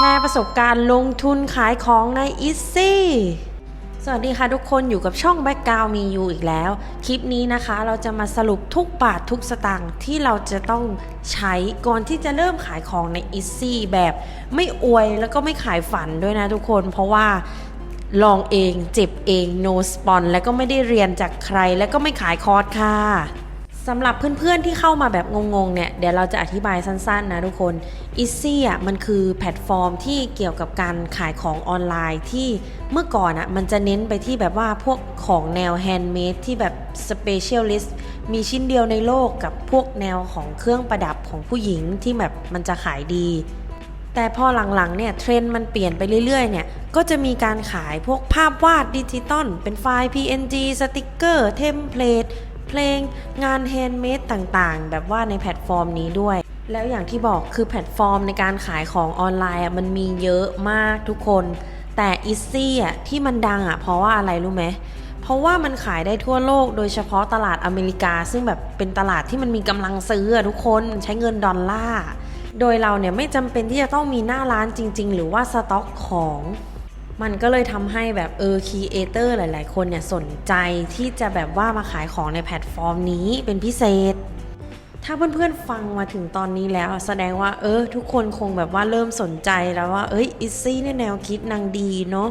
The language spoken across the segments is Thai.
ชร์ประสบการณ์ลงทุนขายของใน Easy สวัสดีค่ะทุกคนอยู่กับช่อง Background มีอยู่อีกแล้ว คลิปนี้นะคะเราจะมาสรุปทุกบาททุกสตางค์ที่เราจะต้องใช้ก่อนที่จะเริ่มขายของใน Easy แบบไม่อวยแล้วก็ไม่ขายฝันด้วยนะทุกคนเพราะว่าลองเองเจ็บเอง no spon แล้วก็ไม่ได้เรียนจากใคร แล้วก็ไม่ขายคอร์สค่ะ สำหรับเพื่อนๆที่เข้ามาแบบงงๆเนี่ยเดี๋ยวเราจะอธิบายสั้นๆนะทุกคน i s ซี่อะมันคือแพลตฟอร์มที่เกี่ยวกับการขายของออนไลน์ที่เมื่อก่อนอะมันจะเน้นไปที่แบบว่าพวกของแนวแฮนด์เมดที่แบบสเปเชียลิสต์มีชิ้นเดียวในโลกกับพวกแนวของเครื่องประดับของผู้หญิงที่แบบมันจะขายดี แต่พอหลังๆเนี่ยเทรนด์มันเปลี่ยนไปเรื่อยๆเนี่ยก็จะมีการขายพวกภาพวาดดิจิตอลเป็นไฟล์ PNG สติกเกอร์เทมเพลต เพลง งานแฮนด์เมดต่างๆ แบบว่าในแพลตฟอร์มนี้ด้วย แล้วอย่างที่บอกคือแพลตฟอร์มในการขายของออนไลน์อะมันมีเยอะมากทุกคน แต่อิซี่อะที่มันดังอะเพราะว่าอะไรรู้ไหมเพราะว่ามันขายได้ทั่วโลกโดยเฉพาะตลาดอเมริกา ซึ่งแบบเป็นตลาดที่มันมีกำลังซื้อทุกคนมันใช้เงินดอลลาร์โดยเราเนี่ยไม่จำเป็นที่จะต้องมีหน้าร้านจริง ๆ หรือว่าสต็อกของ มันก็เลยทำให้แบบเออครีเอเตอร์หลาย ๆ คนเนี่ยสนใจที่จะแบบว่ามาขายของในแพลตฟอร์มนี้เป็นพิเศษ ถ้าเพื่อนๆฟังมาถึงตอนนี้แล้ว แสดงว่าเออทุกคนคงแบบว่าเริ่มสนใจแล้วว่าเอ้ยอิซซี่เนี่ยแนวคิดนางดีเนาะ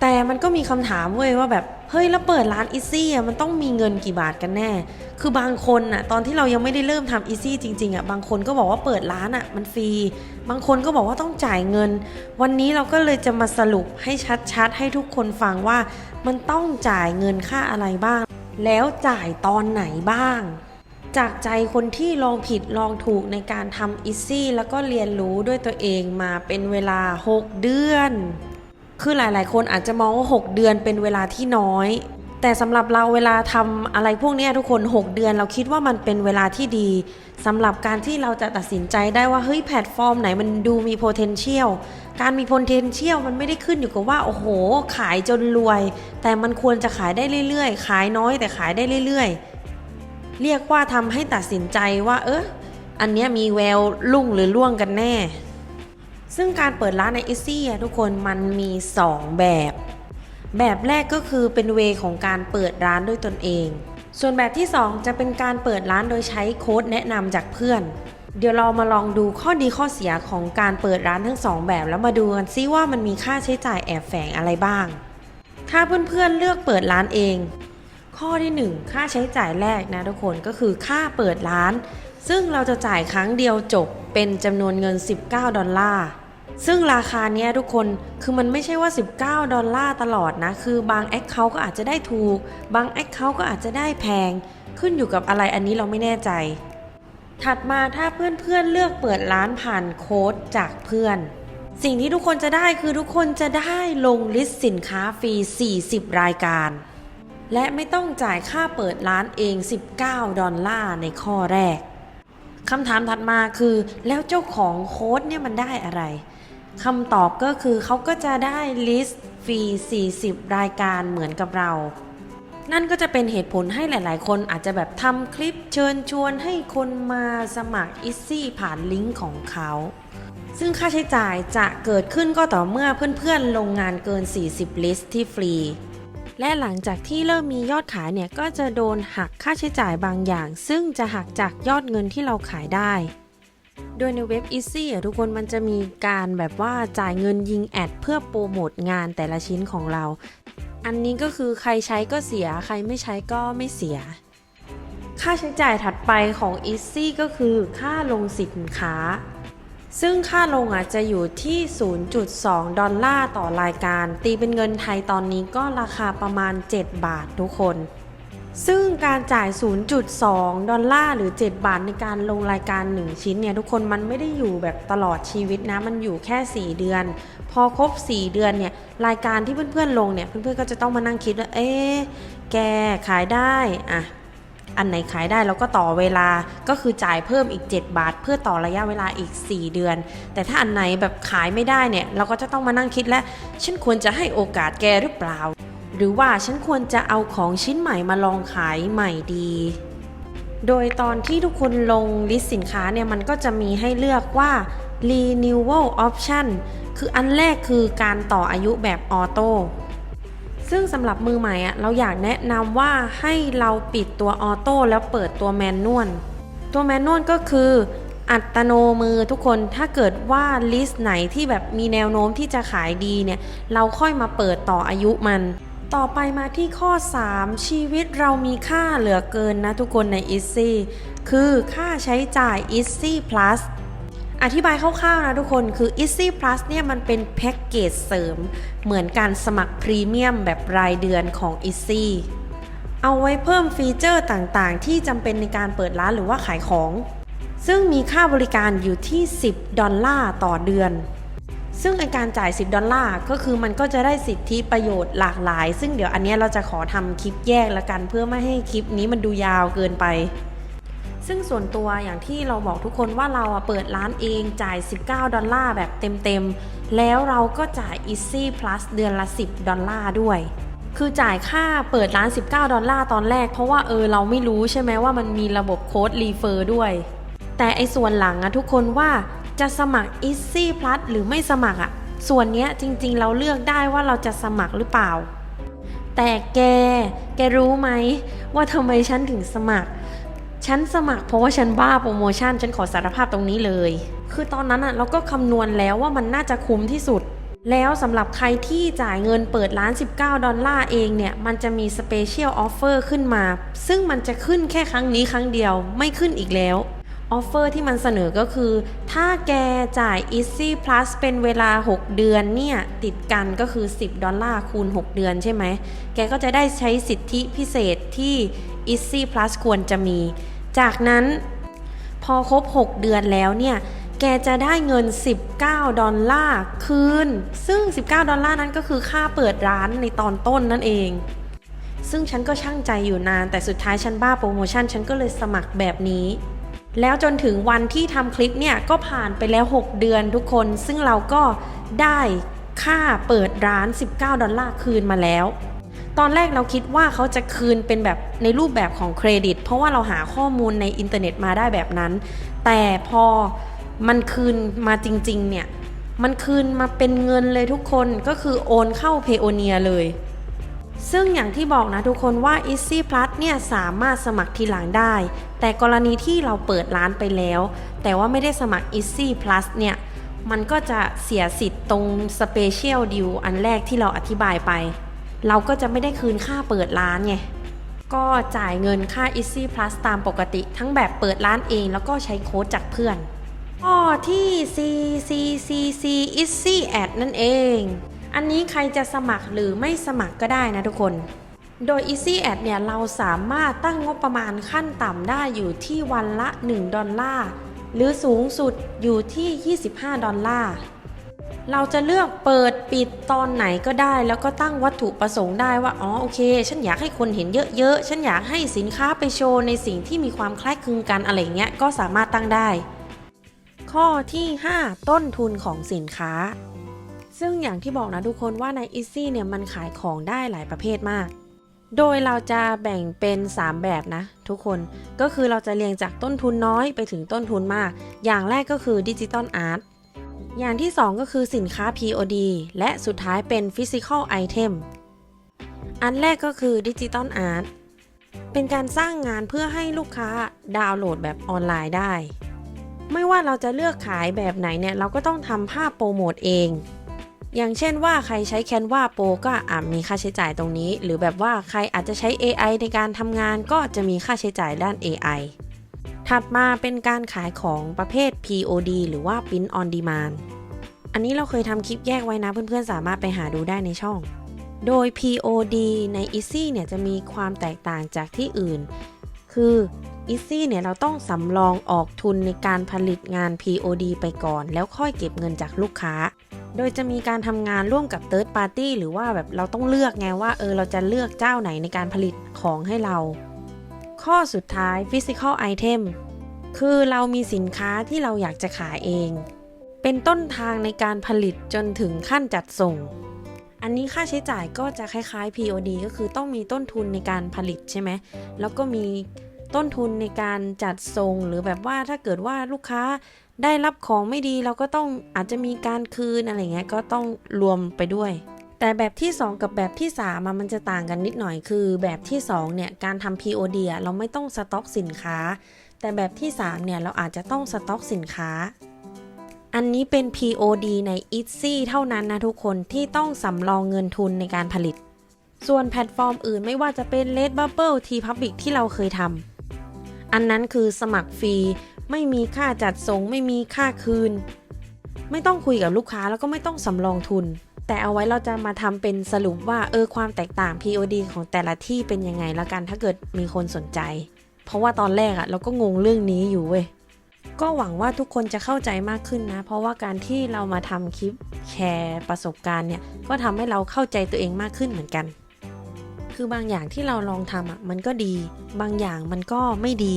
แต่มันก็มีคำถามเว้ยว่าแบบเฮ้ยแล้วเปิดร้านอีซี่อะมันต้องมีเงินกี่บาทกันแน่ คือบางคนอะตอนที่เรายังไม่ได้เริ่มทำอีซี่จริงๆอะบางคนก็บอกว่าเปิดร้านอะมันฟรี บางคนก็บอกว่าต้องจ่ายเงิน วันนี้เราก็เลยจะมาสรุปให้ชัดๆ ให้ทุกคนฟังว่ามันต้องจ่ายเงินค่าอะไรบ้าง แล้วจ่ายตอนไหนบ้าง จากใจคนที่ลองผิดลองถูกในการทำอีซี่แล้วก็เรียนรู้ด้วยตัวเองมาเป็นเวลา 6 เดือน คือหลาย ๆ คนอาจจะมองว่า 6 เดือนเป็นเวลาที่น้อย แต่สำหรับเราเวลาทำอะไรพวกนี้ทุกคน 6 เดือนเราคิดว่ามันเป็นเวลาที่ดีสำหรับการที่เราจะตัดสินใจได้ว่าเฮ้ยแพลตฟอร์มไหนมันดูมี potential การมี potential มันไม่ได้ขึ้นอยู่กับว่า โอ้โห ขายจนรวย แต่มันควรจะขายได้เรื่อย ๆ ขายน้อยแต่ขายได้เรื่อย ๆ เรียกว่าทำให้ตัดสินใจว่า เอออันนี้มีแววลุ่งหรือล่วงกันแน่ ซึ่งการเปิดร้านใน i อซี่ทุกคนมันมี 2 แบบ แบบแรกก็คือเป็นเวของการเปิดร้านด้วยตนเอง ส่วนแบบที่ 2 จะเป็นการเปิดร้านโดยใช้โค้ดแนะนำจากเพื่อน เดี๋ยวเรามาลองดูข้อดีข้อเสียของการเปิดร้านทั้ง 2 แบบแล้วมาดูกันซิว่ามันมีค่าใช้จ่ายแอบแฝงอะไรบ้าง ถ้าเพื่อนๆเลือกเปิดร้านเอง ข้อที่ 1 ค่าใช้จ่ายแรกนะทุกคนก็คือค่าเปิดร้าน ซึ่งเราจะจ่ายครั้งเดียวจบเป็นจำนวนเงิน 19 ดอลลาร์ ซึ่งราคาเนี้ยทุกคนคือมันไม่ใช่ว่า 19 ดอลลาร์ตลอดนะ คือบางแอคเคาท์ก็อาจจะได้ถูก บางแอคเคาท์ก็อาจจะได้แพง ขึ้นอยู่กับอะไรอันนี้เราไม่แน่ใจ ถัดมาถ้าเพื่อนๆเลือกเปิดร้านผ่านโค้ดจากเพื่อน สิ่งที่ทุกคนจะได้คือทุกคนจะได้ลงลิสต์สินค้าฟรี 40 รายการ และไม่ต้องจ่ายค่าเปิดร้านเอง 19 ดอลลาร์ในข้อแรกคำถามถัดมาคือแล้วเจ้าของโค้ดเนี่ยมันได้อะไร คำตอบก็คือเขาก็จะได้ลิสต์ฟรี 40 รายการเหมือนกับเรา นั่นก็จะเป็นเหตุผลให้หลาย ๆ คนอาจจะแบบทำคลิปเชิญชวนให้คนมาสมัครอิซี่ผ่านลิงก์ของเขาซึ่งค่าใช้จ่ายจะเกิดขึ้นก็ต่อเมื่อเพื่อนๆ ลงงานเกิน 40 ลิสต์ที่ฟรี และหลังจากที่เริ่มมียอดขายเนี่ย ก็จะโดนหักค่าใช้จ่ายบางอย่าง ซึ่งจะหักจากยอดเงินที่เราขายได้ โดยในเว็บ Easy อะทุกคนมันจะมีการแบบว่าจ่ายเงินยิงแอด เพื่อโปรโมทงานแต่ละชิ้นของเรา อันนี้ก็คือใครใช้ก็เสีย ใครไม่ใช้ก็ไม่เสีย ค่าใช้จ่ายถัดไปของ Easy ก็คือค่าลงสินค้า ซึ่งค่าลงอะจะอยู่ที่ 0.2 ดอลลาร์ต่อรายการ ตีเป็นเงินไทยตอนนี้ก็ราคาประมาณ 7 บาททุกคน ซึ่งการจ่าย 0.2 ดอลลาร์หรือ 7 บาทในการลงรายการ 1 ชิ้นเนี่ยทุกคนมันไม่ได้อยู่แบบตลอดชีวิตนะ มันอยู่แค่ 4 เดือน พอครบ 4 เดือนเนี่ยรายการที่เพื่อนๆลงเนี่ยเพื่อนๆก็จะต้องมานั่งคิดว่าเอ๊ะแกขายได้อะอันไหนขายได้เราก็ต่อเวลาก็คือจ่ายเพิ่มอีก 7 บาท เพื่อต่อระยะเวลาอีก 4 เดือน แต่ถ้าอันไหนแบบขายไม่ได้เนี่ยเราก็จะต้องมานั่งคิดแล้วฉันควรจะให้โอกาสแกหรือเปล่า หรือว่าฉันควรจะเอาของชิ้นใหม่มาลองขายใหม่ดี โดยตอนที่ทุกคนลงลิสต์สินค้าเนี่ยมันก็จะมีให้เลือกว่า renewal option คืออันแรกคือการต่ออายุแบบออโต้ซึ่งสำหรับมือใหม่อะเราอยากแนะนำว่าให้เราปิดตัวออโต้แล้วเปิดตัวแมนนวลตัวแมนนวลก็คืออัตโนมือทุกคนถ้าเกิดว่าลิสต์ไหนที่แบบมีแนวโน้มที่จะขายดีเนี่ย เราค่อยมาเปิดต่ออายุมัน ต่อไปมาที่ข้อ 3 ชีวิตเรามีค่าเหลือเกินนะทุกคนใน Easy คือค่าใช้จ่าย Easy Plus อธิบายคร่าวๆนะทุกคนคือ Easy Plus เนี่ยมันเป็นแพ็กเกจเสริม เหมือนการสมัครพรีเมียมแบบรายเดือนของ Easy เอาไว้เพิ่มฟีเจอร์ต่างๆ ที่จำเป็นในการเปิดร้านหรือว่าขายของ ซึ่งมีค่าบริการอยู่ที่ 10 ดอลลาร์ต่อเดือน ซึ่งไอการจ่าย 10 ดอลลาร์ก็คือมันก็จะได้สิทธิประโยชน์หลากหลาย ซึ่งเดี๋ยวอันนี้เราจะขอทำคลิปแยกละกัน เพื่อไม่ให้คลิปนี้มันดูยาวเกินไป ซึ่งส่วนตัวอย่างที่เราบอกทุกคนว่าเราเปิดร้านเองจ่าย 19 ดอลลาร์แบบเต็มๆ แล้วเราก็จ่าย Easy Plus เดือนละ 10 ดอลลาร์ด้วยคือจ่ายค่าเปิดร้าน 19 ดอลลาร์ตอนแรก เพราะว่าเออเราไม่รู้ใช่ไหมว่ามันมีระบบโค้ดรีเฟอร์ด้วย แต่ไอ้ส่วนหลังอะทุกคนว่า จะสมัคร Easy Plus หรือไม่สมัครอะส่วนเนี้ยจริงๆเราเลือกได้ว่าเราจะสมัครหรือเปล่า แต่แก แกรู้ไหมว่าทำไมฉันถึงสมัคร ฉันสมัครเพราะว่าฉันบ้าโปรโมชั่น ฉันขอสารภาพตรงนี้เลย คือตอนนั้นอะเราก็คำนวณแล้วว่ามันน่าจะคุ้มที่สุด แล้วสำหรับใครที่จ่ายเงินเปิดร้าน 19 ดอลลาร์เองเนี่ย มันจะมีสเปเชียลออฟเฟอร์ขึ้นมา ซึ่งมันจะขึ้นแค่ครั้งนี้ครั้งเดียวไม่ขึ้นอีกแล้ว ออฟเฟอร์ที่มันเสนอก็คือ ถ้าแกจ่าย Easy Plus เป็นเวลา 6 เดือนเนี่ย ติดกันก็คือ 10 ดอลลาร์คูณ 6 เดือนใช่ไหม แกก็จะได้ใช้สิทธิพิเศษที่ Easy Plus ควรจะมี จากนั้นพอครบ 6 เดือนแล้วเนี่ย แกจะได้เงิน 19 ดอลลาร์คืน ซึ่ง 19 ดอลลาร์นั้นก็คือค่าเปิดร้านในตอนต้นนั่นเองซึ่งฉันก็ช่างใจอยู่นาน แต่สุดท้ายฉันบ้าโปรโมชั่น ฉันก็เลยสมัครแบบนี้ แล้วจนถึงวันที่ทำคลิปเนี่ยก็ผ่านไปแล้ว 6 เดือนทุกคน ซึ่งเราก็ได้ค่าเปิดร้าน 19 ดอลลาร์คืนมาแล้ว ตอนแรกเราคิดว่าเขาจะคืนเป็นแบบในรูปแบบของเครดิต เพราะว่าเราหาข้อมูลในอินเทอร์เน็ตมาได้แบบนั้น แต่พอมันคืนมาจริง ๆ เนี่ย มันคืนมาเป็นเงินเลยทุกคนก็คือโอนเข้าเพโอเนียเลย ซึ่งอย่างที่บอกนะทุกคนว่า Easy Plus เนี่ยสามารถสมัครทีหลังได้ แต่กรณีที่เราเปิดร้านไปแล้ว แต่ว่าไม่ได้สมัคร Easy Plus เนี่ยมันก็จะเสียสิทธิ์ตรง Special Deal อันแรกที่เราอธิบายไป เราก็จะไม่ได้คืนค่าเปิดร้านไงก็จ่ายเงินค่า Easy Plus ตามปกติ ทั้งแบบเปิดร้านเองแล้วก็ใช้โค้ดจากเพื่อนข้อที่ C C C C Easy Ad นั่นเอง อันนี้ใครจะสมัครหรือไม่สมัครก็ได้นะทุกคน โดย Easy Ad เนี่ยเราสามารถตั้งงบประมาณขั้นต่ำได้อยู่ที่วันละ 1 ดอลลาร์ หรือสูงสุดอยู่ที่ 25 ดอลลาร์เราจะเลือกเปิดปิดตอนไหนก็ได้ แล้วก็ตั้งวัตถุประสงค์ได้ว่า อ๋อโอเค ฉันอยากให้คนเห็นเยอะๆ ฉันอยากให้สินค้าไปโชว์ในสิ่งที่มีความคล้ายคลึงกันอะไรเงี้ยก็สามารถตั้งได้ ข้อที่ 5 ต้นทุนของสินค้า ซึ่งอย่างที่บอกนะทุกคนว่าใน Easy เนี่ยมันขายของได้หลายประเภทมาก โดยเราจะแบ่งเป็น 3 แบบนะ ทุกคนก็คือเราจะเรียงจากต้นทุนน้อยไปถึงต้นทุนมาก อย่างแรกก็คือดิจิตอลอาร์ตอย่างที่ 2 ก็คือสินค้า POD และสุดท้ายเป็น Physical Item อันแรกก็คือดิจิตอลอาร์ตเป็นการสร้างงานเพื่อให้ลูกค้าดาวน์โหลดแบบออนไลน์ได้ ไม่ว่าเราจะเลือกขายแบบไหนเนี่ย เราก็ต้องทำภาพโปรโมทเอง อย่างเช่นว่าใครใช้ Canva Pro ก็อาจมีค่าใช้จ่ายตรงนี้ หรือแบบว่าใครอาจจะใช้ AI ในการทำงานก็จะมีค่าใช้จ่ายด้าน AI ถัดมาเป็นการขายของประเภท POD หรือว่า Print on Demand อันนี้เราเคยทำคลิปแยกไว้นะเพื่อนๆ สามารถไปหาดูได้ในช่อง โดย POD ใน Easy เนี่ยจะมีความแตกต่างจากที่อื่น คือ Easy เนี่ยเราต้องสำรองออกทุนในการผลิตงาน POD ไปก่อน แล้วค่อยเก็บเงินจากลูกค้า โดยจะมีการทำงานร่วมกับ Third Party หรือว่าแบบเราต้องเลือกไงว่าเออเราจะเลือกเจ้าไหนในการผลิตของให้เรา ข้อสุดท้าย Physical Item คือเรามีสินค้าที่เราอยากจะขายเอง เป็นต้นทางในการผลิตจนถึงขั้นจัดส่ง อันนี้ค่าใช้จ่ายก็จะคล้ายๆ POD ก็คือต้องมีต้นทุนในการผลิตใช่ไหม แล้วก็มีต้นทุนในการจัดส่งหรือแบบว่าถ้าเกิดว่าลูกค้า ได้รับของไม่ดีเราก็ต้องอาจจะมีการคืนอะไรเงี้ยก็ต้องรวมไปด้วย แต่แบบที่ 2 กับแบบที่3อะมันจะต่างกันนิดหน่อยคือ แบบที่2เนี่ยการทำ POD เราไม่ต้องสต็อกสินค้า แต่แบบที่3เนี่ยเราอาจจะต้องสต็อกสินค้า อันนี้เป็น POD ใน i t z y เท่านั้นนะทุกคนที่ต้องสำรองเงินทุนในการผลิต ส่วนแพลตฟอร์มอื่นไม่ว่าจะเป็น Redbubble T Public ที่เราเคยทำอันนั้นคือสมัครฟรี ไม่มีค่าจัดส่ง ไม่มีค่าคืน ไม่ต้องคุยกับลูกค้าแล้วก็ไม่ต้องสำรองทุน แต่เอาไว้เราจะมาทำเป็นสรุปว่าเออความแตกต่าง POD ของแต่ละที่เป็นยังไงละกันถ้าเกิดมีคนสนใจ เพราะว่าตอนแรกอะเราก็งงเรื่องนี้อยู่เว้ยก็หวังว่าทุกคนจะเข้าใจมากขึ้นนะ เพราะว่าการที่เรามาทำคลิปแชร์ประสบการณ์เนี่ย ก็ทำให้เราเข้าใจตัวเองมากขึ้นเหมือนกัน คือบางอย่างที่เราลองทำอะมันก็ดี บางอย่างมันก็ไม่ดี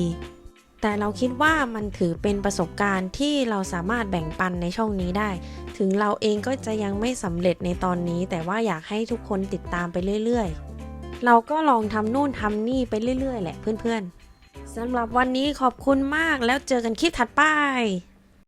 แต่เราคิดว่ามันถือเป็นประสบการณ์ที่เราสามารถแบ่งปันในช่องนี้ได้ ถึงเราเองก็จะยังไม่สำเร็จในตอนนี้ แต่ว่าอยากให้ทุกคนติดตามไปเรื่อยๆ เราก็ลองทำนู่นทำนี่ไปเรื่อยๆ แหละเพื่อนๆสำหรับวันนี้ขอบคุณมากแล้วเจอกันคลิปถัดไป